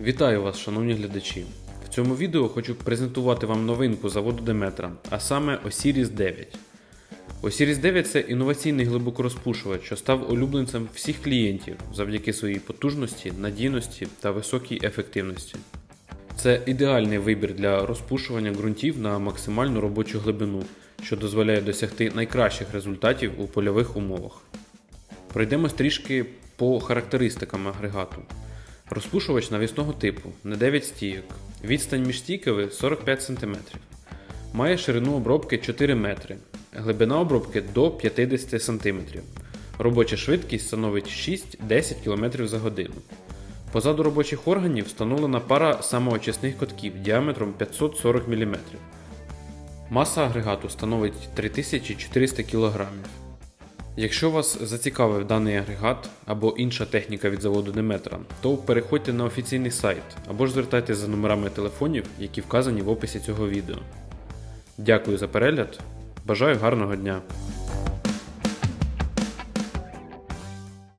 Вітаю вас, шановні глядачі! В цьому відео хочу презентувати вам новинку заводу Деметра, а саме Osiris 9. Osiris 9 це інноваційний глибокорозпушувач, що став улюбленцем всіх клієнтів завдяки своїй потужності, надійності та високій ефективності. Це ідеальний вибір для розпушування ґрунтів на максимальну робочу глибину, що дозволяє досягти найкращих результатів у польових умовах. Пройдемось трішки по характеристикам агрегату. Розпушувач навісного типу на 9 стійок. Відстань між стійками 45 см. Має ширину обробки 4 метри. Глибина обробки до 50 см. Робоча швидкість становить 6-10 км за годину. Позаду робочих органів встановлена пара самоочисних котків діаметром 540 мм. Маса агрегату становить 3400 кг. Якщо вас зацікавив даний агрегат або інша техніка від заводу Деметра, то переходьте на офіційний сайт або ж звертайтеся за номерами телефонів, які вказані в описі цього відео. Дякую за перегляд. Бажаю гарного дня!